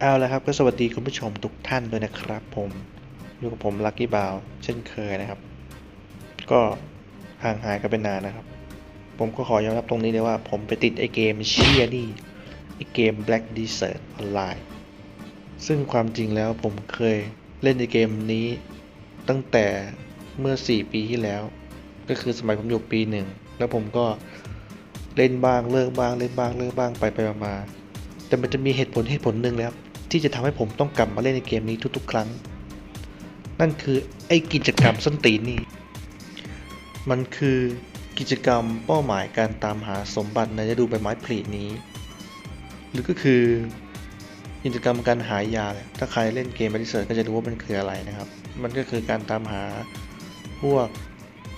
เอาละครับก็สวัสดีคุณผู้ชมทุกท่านด้วยนะครับผมอยู่กับผมลักกี้บาวเช่นเคยนะครับ ก็ห่างหายกันไปนานนะครับ ผมก็ขอยอมรับตรงนี้เลยว่าผมไปติดไอเกมเชียนี่ไอเกม Black Desert Online ซึ่งความจริงแล้วผมเคยเล่นในเกมนี้ตั้งแต่เมื่อ 4 ปีที่แล้ว ก็คือสมัยผมอยู่ปีหนึ่งแล้วผมก็เล่นบ้างเลิกบ้างเล่นบ้างเลิกบ้างไปไปมาแต่มันจะมีเหตุผลเหตุผลหนึ่งแล้ว ที่จะทำให้ผมต้องกลับมาเล่นในเกมนี้ทุกๆ ครั้ง นั่นคือไอ้กิจกรรมส้นตีนนี่ มันคือกิจกรรมเป้าหมายการตามหาสมบัติในฤดูใบไม้ผลินี้ หรือก็คือกิจกรรมการหายา ถ้าใครเล่นเกมบริเซอร์ก็จะรู้ว่ามันคืออะไรนะครับ มันก็คือการตามหาพวก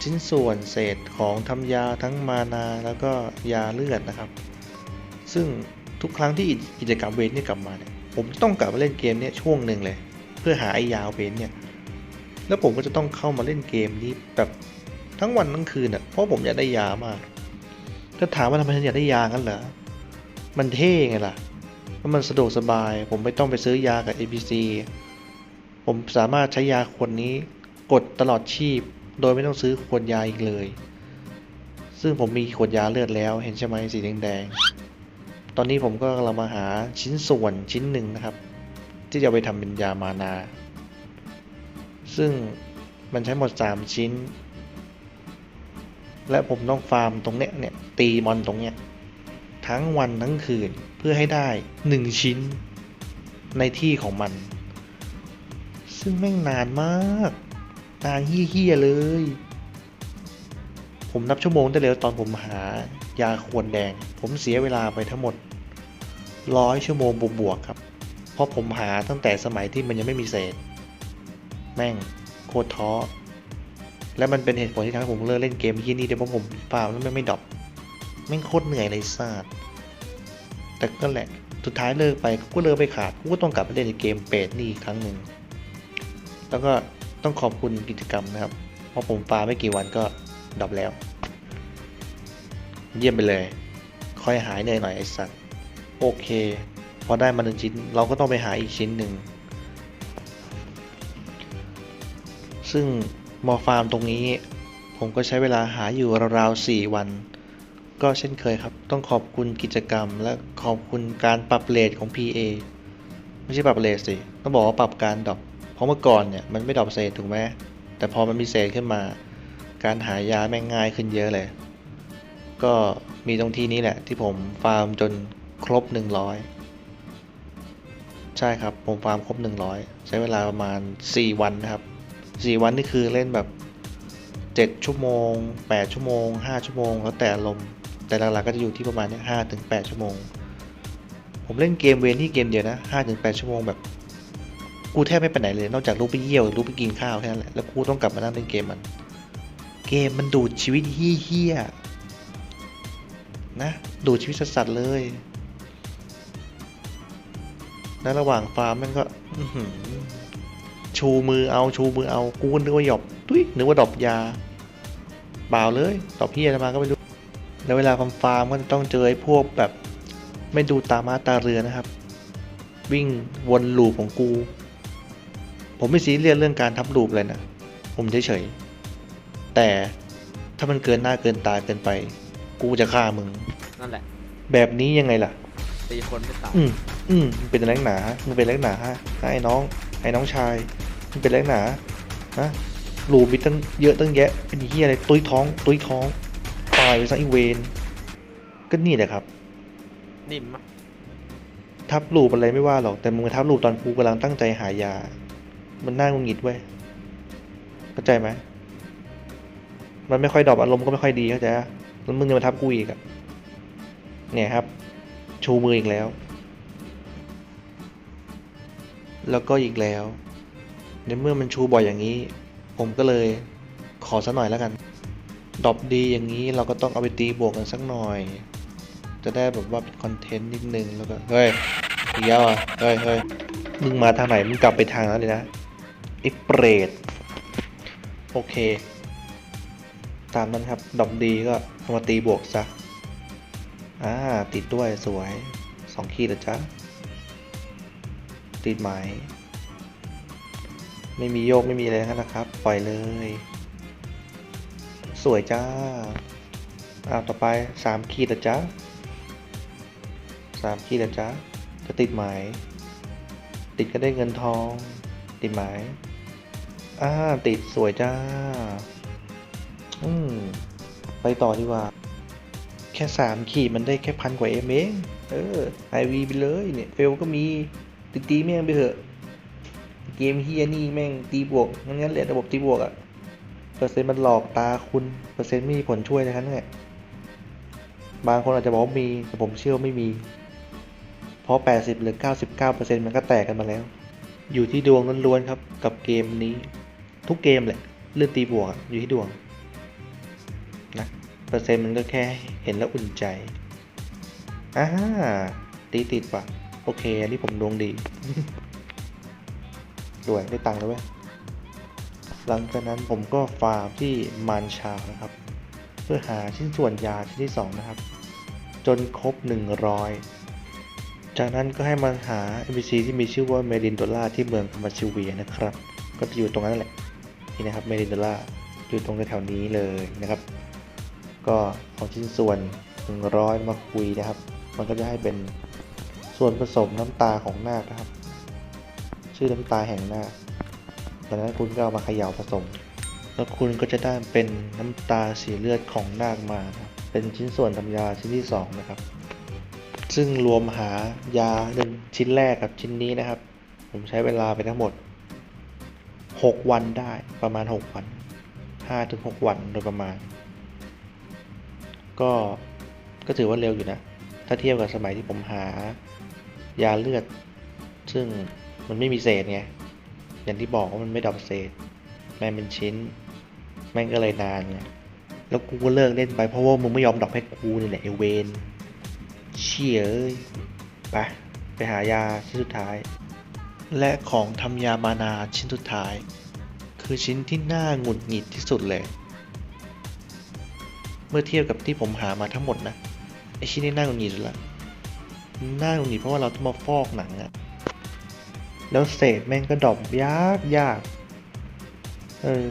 ชิ้นส่วนเศษของทำยาทั้งมานาแล้วก็ยาเลือดนะครับ ซึ่งทุกครั้งที่กิจกรรมเวนนี่กลับมาเนี่ย ผมต้องกลับมาเล่นเกมเนี่ยช่วงหนึ่งเลย เพื่อหาไอ้ยาเวนเนี่ย แล้วผมก็จะต้องเข้ามาเล่นเกมนี้แบบทั้งวันทั้งคืนอะเพราะผมอยากได้ยามากถ้าถามว่าทำไมฉันอยากได้ยากันเหรอมันเท่ไงล่ะแล้วมันสะดวกสบาย ผมไม่ต้องไปซื้อยากับ ABC ผมสามารถใช้ยาขวดนี้กดตลอดชีพ โดยไม่ต้องซื้อขวดยาอีกเลย ซึ่งผมมีขวดยาเลือดแล้วเห็นใช่ไหมสีแดงๆ ตอนนี้ผมก็กำลังมาหาชิ้นส่วนชิ้นหนึ่งนะครับ ที่จะไปทำเป็นยามานา ซึ่งมันใช้หมด 3 ชิ้น และผมต้องฟาร์มตรงเนี้ยเนี่ยตีมอนตรงเนี้ยทั้งวันทั้งคืนเพื่อให้ได้ 1 ชิ้นในที่ของมัน ซึ่งแม่งนานมากนานเฮี้ยๆเลย ผมนับชั่วโมงได้เลยตอนผมหา ยาควรแดง ผมเสียเวลาไปทั้งหมดร้อยชั่วโมงบวกๆครับ เพราะผมหาตั้งแต่สมัยที่มันยังไม่มีเศษ แม่งโคตรท้อ และมันเป็นเหตุผลที่ทำให้ผมเลิกเล่นเกมที่นี่เดี๋ยวเพราะผมฟาร์มแล้วมันไม่ดรอปแม่งโคตรเหนื่อยเลยซาดแต่ก็แหละ สุดท้ายเลิกไปก็เลิกไปขาดกูก็ต้องกลับไปเล่นในเกมเปรตนี่อีกครั้งหนึ่ง แล้วก็ต้องขอบคุณกิจกรรมนะครับ เพราะผมฟาไม่กี่วันก็ดรอปแล้ว เยี่ยมไปเลยค่อยหายเหนื่อยหน่อยไอ้สัตว์ โอเค พอได้มาหนึ่งชิ้น เราก็ต้องไปหาอีกชิ้นหนึ่ง ซึ่งมอฟาร์มตรงนี้ ผมก็ใช้เวลาหาอยู่ราวๆ 4 วัน ก็เช่นเคยครับ ต้องขอบคุณกิจกรรม และขอบคุณการปรับเลทของ PA ไม่ใช่ปรับเลทสิ ต้องบอกว่าปรับการดรอปเพราะเมื่อก่อนเนี่ยมันไม่ดรอปเศษถูกไหมแต่พอมันมีเศษขึ้นมา การหายาแม่งง่ายขึ้นเยอะเลย ก็มีตรงที่นี้แหละที่ผมฟาร์มจนครบ 100 ใช่ครับ ผมฟาร์มครบ 100 ใช้เวลาประมาณ 4 วันนะครับ 4 วันนี่คือเล่นแบบ 7 ชั่วโมง 8 ชั่วโมง 5 ชั่วโมง แล้วแต่อารมแต่หลักๆก็จะอยู่ที่ประมาณนี้5ถึง8ชั่วโมง ผมเล่นเกมเวนที่เกมเดียวนะ5ถึง8ชั่วโมงแบบกูแทบไม่ไปไหนเลยนอกจากลุกไปเยี่ยวหรือลุกไปกินข้าวแค่นั้นแหละแล้วกูต้องกลับมานั่งเล่นเกมมัน เกมมันดูดชีวิตเฮี้ย นะ ดูชีวิตสัสๆเลย แล้วระหว่างฟาร์มมันก็ชูมือเอาชูมือเอากูนึกว่าหยอบตุ้ยนึกว่าดอกยาเปล่าเลยดอพี่อะมาก็ไม่รู้ แล้วเวลาฟาร์มฟาร์มก็จะต้องเจอไอ้พวกแบบ ไม่ดูตามาตาเรือนะครับ วิ่งวนลูปของกู ผมไม่ซีเรียสเรื่องการทับลูปเลยนะ ผมเฉยๆแต่ถ้ามันเกินหน้าเกินตาเกินไป กูจะฆ่ามึง นั่นแหละ แบบนี้ยังไงล่ะ ตีคนไม่ตายอืมอืมมันเป็นแรงหนามันเป็นแรงหนาฮะไอ้น้องไอ้น้องชายมันเป็นแรงหนาฮะรูมีตั้งเยอะตั้งแยะเป็นเฮียอะไรตุ้ยท้อง ตุ้ยท้องตายไปซะอีเวนก็นี่แหละครับ นิ่มมะทับรูปอะไรไม่ว่าหรอกแต่มึงมาทับรูปตอนกูกำลังตั้งใจหายา มันน่างุนงิดเว้ยเข้าใจไหมมันไม่ค่อยดรอปอารมณ์ก็ไม่ค่อยดีเข้าใจปะแล้ว มึงจะมาทับกูอีกอะเนี่ยครับ ชูมืออีกแล้ว แล้วก็อีกแล้ว ในเมื่อมันชูบ่อยอย่างนี้ ผมก็เลยขอสักหน่อยแล้วกัน ดอปดีอย่างนี้เราก็ต้องเอาไปตีบวกกันสักหน่อย จะได้แบบว่าเป็นคอนเทนต์นิดนึงแล้วก็ เฮ้ยอีกแล้วอะเฮ้ยเฮ้ยมึงมาทางไหนมึงกลับไปทางนั้นเลยนะไอ้เปรตโอเค ตามนั้นครับ ดอกดีก็เอามาตีบวกซะ อ่า ติดด้วยสวยสองขีดแล้วจ้ะติดไหม ไม่มีโยกไม่มีอะไรนะครับ ปล่อยเลย สวยจ้าอ้าวต่อไปสามขีดละจ้าสามขีดละจ้าจะติดไหม ติดก็ได้เงินทอง ติดไหมอ่าติดสวยจ้า อืม ไปต่อดีกว่า แค่สามขีดมันได้แค่พันกว่าเอ็มเองเออไอวีไปเลยเนี่ยเฟลก็มีตีตีแม่งไปเถอะ เกมเฮียนี่แม่งตีบวกงั้นๆเลยระบบตีบวกอะเปอร์เซ็นต์มันหลอกตาคุณ เปอร์เซ็นต์ไม่มีผลช่วยนะครับเนี่ยบางคนอาจจะบอกมี แต่ผมเชื่อไม่มี เพราะ 80 หรือ 99%มันก็แตกกันมาแล้ว อยู่ที่ดวงล้วนๆครับ กับเกมนี้ ทุกเกมแหละ เรื่องตีบวกอยู่ที่ดวง เปอร์เซ็นต์มันก็แค่เห็นแล้วอุ่นใจอ่าตีติดว่ะ โอเค อันนี้ผมดวงดี ด้วยได้ตังค์แล้วเว้ย หลังจากนั้นผมก็ฟาร์มที่มานชานะครับ เพื่อหาชิ้นส่วนยาชิ้นที่ 2 นะครับ จนครบ 100 จากนั้นก็ให้มาหา NPC ที่มีชื่อว่าเมดินโดล่าที่เมืองคามาชิเวียนะครับ ก็จะอยู่ตรงนั้นแหละ นี่นะครับเมดินโดล่าอยู่ตรงแถวนี้เลยนะครับ ก็เอาชิ้นส่วน 100 มาคุยนะครับ มันก็จะให้เป็นส่วนผสมน้ำตาของนาคนะครับ ชื่อน้ำตาแห่งนาคจากนั้นคุณก็เอามาเขย่าผสม แล้วคุณก็จะได้เป็นน้ำตาสีเลือดของนาคมานะเป็นชิ้นส่วนทำยาชิ้นที่ 2 นะครับ ซึ่งรวมหายาหนึ่งชิ้นแรกกับชิ้นนี้นะครับ ผมใช้เวลาไปทั้งหมด 6 วันได้ประมาณ 6 วัน5-6 วันโดยประมาณ ก็ก็ถือว่าเร็วอยู่นะ ถ้าเทียบกับสมัยที่ผมหายาเลือด ซึ่งมันไม่มีเศษไง อย่างที่บอกว่ามันไม่ดรอปเศษ แม่งเป็นชิ้น แม่งก็เลยนานไง แล้วกูก็เลิกเล่นไปเพราะว่ามึงไม่ยอมดรอปให้กูนี่แหละไอเวนเชี่ยเอ้ยไปไปหายาชิ้นสุดท้าย และของทำยามานาชิ้นสุดท้าย คือชิ้นที่น่าหงุดหงิดที่สุดเลย เมื่อเทียบกับที่ผมหามาทั้งหมดนะไอชิ้นนี้น่าหงุดหงิดละน่าหงุดหงิดเพราะว่าเราต้องมาฟอกหนังอะแล้วเศษแม่งก็ดรอปยากยากเออ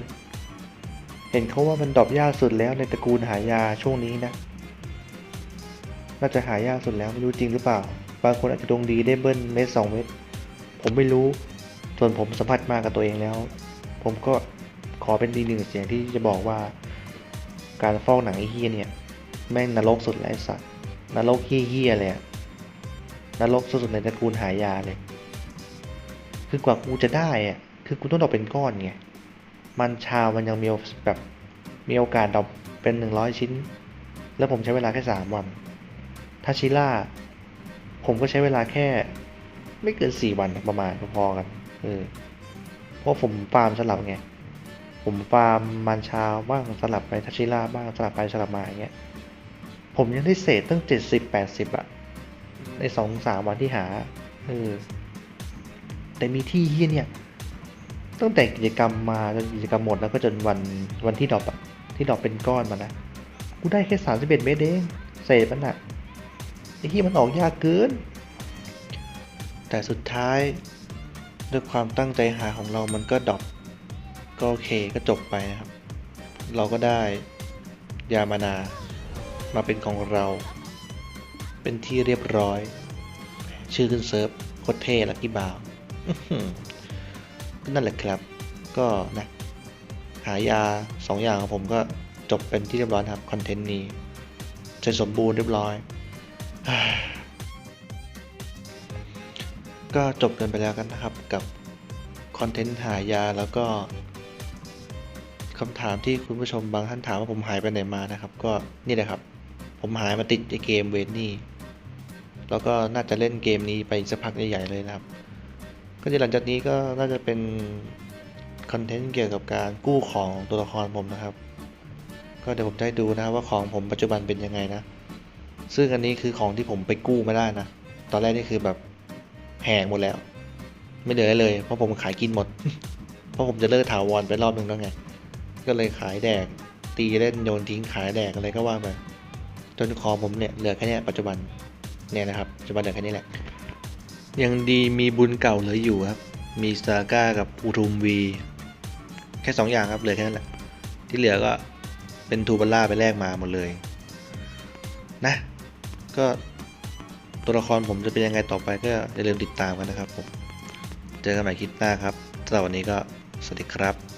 เห็นเขาว่ามันดรอปยากสุดแล้วในตระกูลหายาช่วงนี้นะน่าจะหายากสุดแล้วไม่รู้จริงหรือเปล่า บางคนอาจจะดวงดีได้เบิ้ลเม็ดสองเม็ดผมไม่รู้ ส่วนผมสัมผัสมากับตัวเองแล้ว ผมก็ขอเป็นดีหนึ่งเสียงที่จะบอกว่า การฟอกหนังไอ้เฮียเนี่ย แม่งนรกสุดแล้วไอ้สัตว์นรกเฮี้ยๆเลยอะนรกสุดๆในตระกูลหายาเลย คือกว่ากูจะได้อะคือกูต้องดอปเป็นก้อนไง มันชามันยังมีแบบมีโอกาสดอปเป็นหนึ่งร้อยชิ้น แล้วผมใช้เวลาแค่สามวันถ้าชิล่า ผมก็ใช้เวลาแค่ ไม่เกินสี่วันประมาณพอๆกัน เออ เพราะผมฟาร์มสลับไง ผมฟาร์มมันชาวบ้างสลับไปทัชชิล่าบ้างสลับไปสลับมาอย่างเงี้ยผมยังได้เศษตั้งเจ็ดสิบแปดสิบอะในสองสามวันที่หาเออแต่มีที่เฮียเนี่ยตั้งแต่กิจกรรมมาจนกิจกรรมหมดแล้วก็จนวันวันที่ดรอปอะที่ดรอปเป็นก้อนมานะกูได้แค่สามสิบเอ็ดเมตรเองเศษมันอะไอ้ที่มันออกยากเกิน แต่สุดท้ายด้วยความตั้งใจหาของเรามันก็ดรอป ก็โอเคก็จบไปนะครับ เราก็ได้ยามานามาเป็นของเรา เป็นที่เรียบร้อย ชื่อขึ้นเซิร์ฟโคตรเท่ลักกี้บาวนั่นแหละครับ ก็นะหายาสองอย่างของผมก็จบเป็นที่เรียบร้อยครับคอนเทนต์นี้เสร็จสมบูรณ์เรียบร้อย ก็จบกันไปแล้วกันนะครับกับคอนเทนต์หายาแล้วก็ คำถามที่คุณผู้ชมบางท่านถามว่าผมหายไปไหนมานะครับ ก็นี่แหละครับ ผมหายมาติดไอเกมเวนนี่แล้วก็น่าจะเล่นเกมนี้ไปสักพักใหญ่ๆเลยนะครับ ก็จะหลังจากนี้ก็น่าจะเป็นคอนเทนต์เกี่ยวกับการกู้ของตัวละครผมนะครับ ก็เดี๋ยวผมจะให้ดูนะว่าของผมปัจจุบันเป็นยังไงนะ ซึ่งอันนี้คือของที่ผมไปกู้ไม่ได้นะ ตอนแรกนี่คือแบบแหงหมดแล้ว ไม่เหลือเลย เพราะผมขายกินหมด เพราะผมจะเลิกถาวรไปรอบนึงแล้วไง ก็เลยขายแดก ตีเล่นโยนทิ้งขายแดกอะไรก็ว่าไปจนขอผมเนี่ยเหลือแค่เนี้ยปัจจุบันเนี่ยนะครับปัจจุบันเหลือแค่นี้แหละ ยังดีมีบุญเก่าเหลืออยู่ครับ มีสตาก้ากับอุทุมวีแค่สองอย่างครับเหลือแค่นั้นแหละ ที่เหลือก็เป็นทูบัลล่าไปแลกมาหมดเลยนะ ก็ตัวละครผมจะเป็นยังไงต่อไปก็อย่าลืมติดตามกันนะครับผม เจอกันใหม่คลิปหน้าครับสำหรับวันนี้ก็สวัสดีครับ